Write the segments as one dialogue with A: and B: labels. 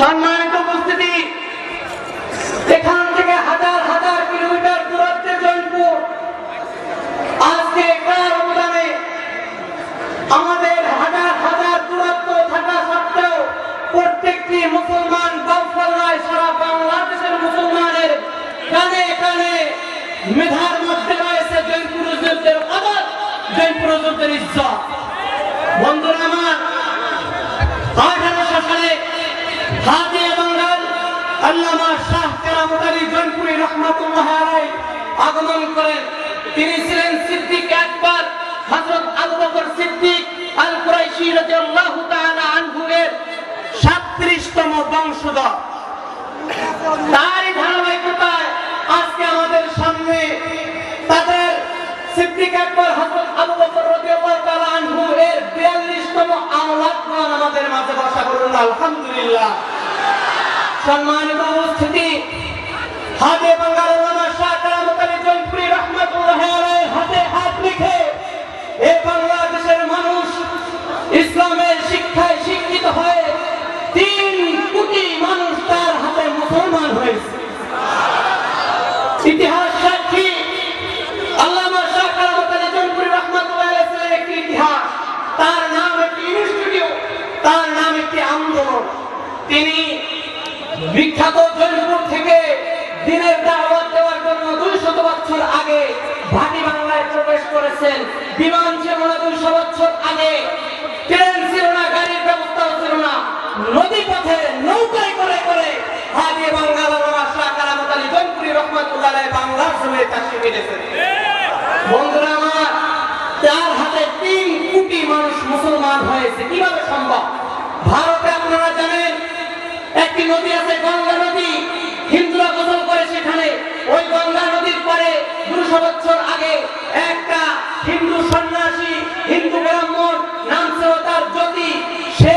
A: সম্মানিত উপস্থিতি। এখান থেকে হাজার হাজার কিলোমিটার দূরত্বে জয়পুর আজকে কার অবদানে আমাদের হাজার হাজার দূরত্ব থাকা সত্ত্বেও প্রত্যেকটি মুসলমান গল্পনায় সারা বাংলাদেশের মুসলমানের কানে কানে মেধার মধ্যে রয়েছে জয়পুর যুদ্ধের আদর জয়পুর যুদ্ধের ইজ্জত। বন্ধুরা আমার আঠারোশো সালে হাতে বাঙ্গাল আল্লামা শাহ কেরামত আলী জয়পুরি রহমতুল্লাহ আলাই আগমন করেন। তিনি ছিলেন সিদ্দিক একবার হযরত আবু বকর সিদ্দিক আল কুরাইশি রাদিয়াল্লাহু তাআলা আনহু এর 37তম বংশধর। তারই ধারাবাহিকতায় আজকে আমাদের সামনে তাদের সিদ্দিক আকবর হযরত আবু বকর রাদিয়াল্লাহু তাআলা আনহু এর 42তম কোরআন আমাদের মাঝে বসা করুন আলহামদুলিল্লাহ। সম্মানিত উপস্থিতি হাতে আলাইহির হাতে হাত রেখে বিখ্যাত জয়পুর থেকে দিনের দাওয়াত দেওয়ার জন্য দুই শত বছর আগে ভাটি বাংলায় প্রবেশ করেছেন। বিমান ছিল না দুইশো বছর আগে, ট্রেন ছিল না, গাড়ির ব্যবস্থাও ছিল না। নদী পথে নৌকায় করে করে হাজি বাঙ্গাল শাহ, কারামত আলী, জয়পুরি, রহমতুল্লাহ বাংলার জমিনে চাষি মেরেছেন বন্ধুরা আমার, তার হাতে তিন কোটি মানুষ মুসলমান হয়েছে। কীভাবে সম্ভব? ভারতে আপনারা জানেন, একটি নদী আছে দুশো বছর আগে একটা হিন্দু সন্ন্যাসী, হিন্দু ব্রাহ্মণ নাম ছিল তার জ্যোতি। সে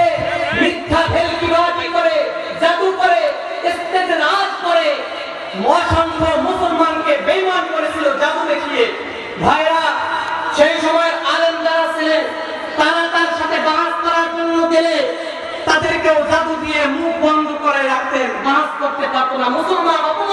A: মিথ্যা ভেলকিবাজি করে, জাদু করে নাচ করে। অসংখ্য মুসলমানকে বেইমান করেছিল জাদু দেখিয়ে। ভাইরা, সেই সময়ের আলেম যারা ছিলেন, তারা তার সাথে বাহাস করার জন্য গেলে তাদেরকেও জাদু দিয়ে মুখ বন্ধ করে রাখতেন। বাহাস করতে পারতো না। মুসলমান কিন্তু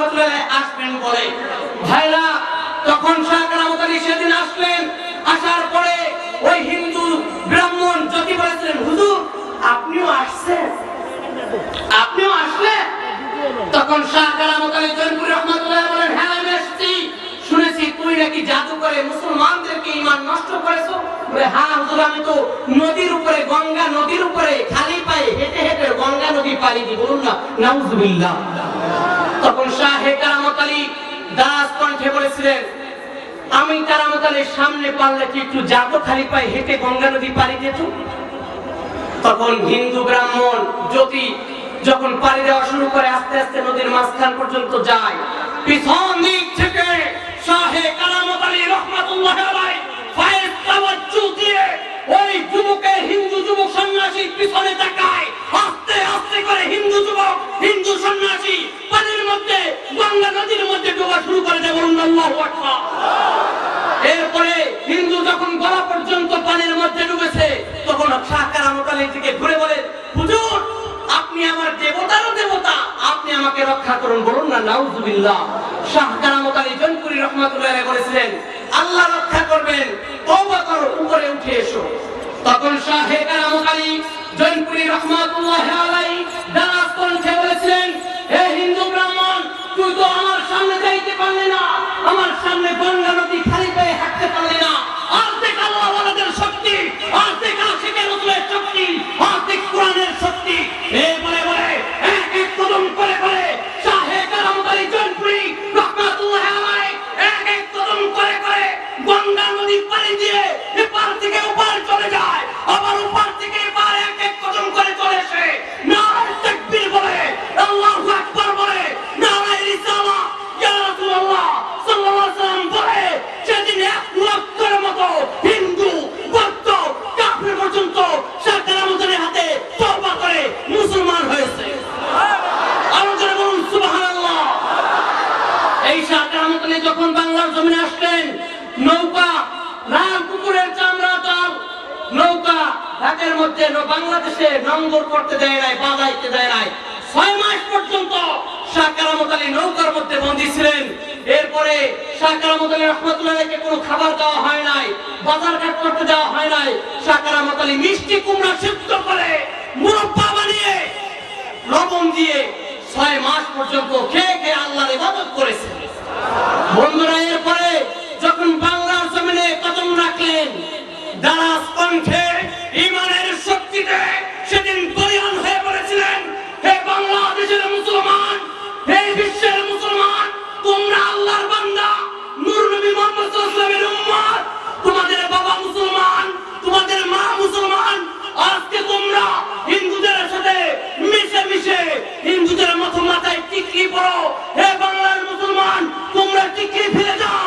A: আসবেন বলে। ভাইরা, তখন সেদিন আসলেন। আসার পরে ওই হিন্দু ব্রাহ্মণ জ্যোতি বলেছিলেন, হুজুর, আপনিও আসছেন? আপনিও আসলেন? তখন হ্যাঁ হ্যাঁ গঙ্গা নদীর উপরে, খালি পায়ে হেঁটে হেঁটে গঙ্গা নদী পাড়ি দি বলুন না তখন শাহে কারামত আলী দাস কণ্ঠে বলেছিলেন, আমি কারামত আলীর সামনে পারলে কি একটু যাব খালি পায়ে হেঁটে গঙ্গা নদী পাড়ি যেত তখন হিন্দু ব্রাহ্মণ জ্যোতি যখন পাড়ি দেওয়া শুরু করে, আস্তে আস্তে নদীর মাঝখান পর্যন্ত যায়। পিছন দিক থেকে শাহে কারামত আলী রহমাতুল্লাহ আলাই ফায়েজ তাওয়াজ্জু দিয়ে ওই যুবকের হিন্দু যুবক সন্ন্যাসী পিছনে তাকায়। আস্তে আস্তে করে হিন্দু যুবক, হিন্দু সন্ন্যাসী শুরু করে দেয় এরপরে হিন্দু যখন গলা পর্যন্ত পানির মধ্যে ডুবেছে, তখন শাহ কারামত থেকে ঘুরে বলে, হুজুর, আপনি আমার দেবতারও দেবতা, আপনি আমাকে রক্ষা করুন। বলুন না, নাউজুবিল্লাহ। শাহ কারামত জনপুরি রহমাতুল্লাহ বলেছিলেন, আল্লাহ রক্ষা করবেন, তওবা করো, উপরে উঠে এসো। তখন শাহে কারামত আলী জনপুরি রহমাতুল্লাহ জমিনে আসলেন নৌকা রাম কুকুরের চামড়া দল। নৌকা রাতের মধ্যে বাংলাদেশে নঙ্গর করতে দেয় নাই, বাজাইতে দেয় নাই। ছয় মাস পর্যন্ত শাহ আলী নৌকার মধ্যে বন্দী ছিলেন। এরপরে শাহ আলী রহমতুল্লাহকে কোনো খাবার দেওয়া হয় নাই, বাজার ঘাট করতে দেওয়া হয় নাই। শাহ আলী মিষ্টি কুমড়া সিদ্ধ করে মুরব্বা বানিয়ে লবণ দিয়ে ছয় মাস পর্যন্ত খেয়ে খেয়ে আল্লাহর ইবাদত করেছিলেন হিন্দুদের মতো মাথায় টিকলি পড়ো? হে বাংলার মুসলমান তোমরা টিকলি ফেলে যাও?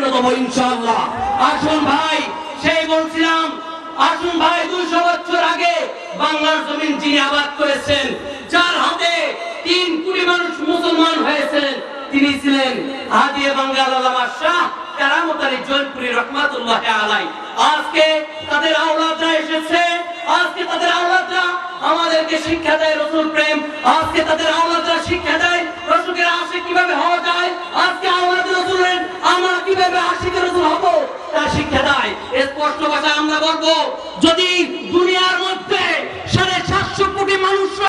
A: পরিণত হব আসুন ভাই, সেই বলছিলাম, আসুন ভাই দুইশো বছর আগে বাংলার জমিন যিনি আবাদ করেছেন, যার হাতে তিন কোটি মানুষ মুসলমান হয়েছেন তিনি ছিলেন হাদিয়া বাঙ্গাল আল্লামা শাহ আজকে তাদের আওলাদরা আজকে তাদের আমাদেরকে শিক্ষা দেয় রসুল প্রেম, আজকে তাদের শিক্ষা দেয় কীভাবে হওয়া যায়, আজকে আমরা কীভাবে আশিকের রসুল হব? তার শিক্ষা দেয়। স্পষ্ট ভাষায় আমরা বলব যদি দুনিয়ার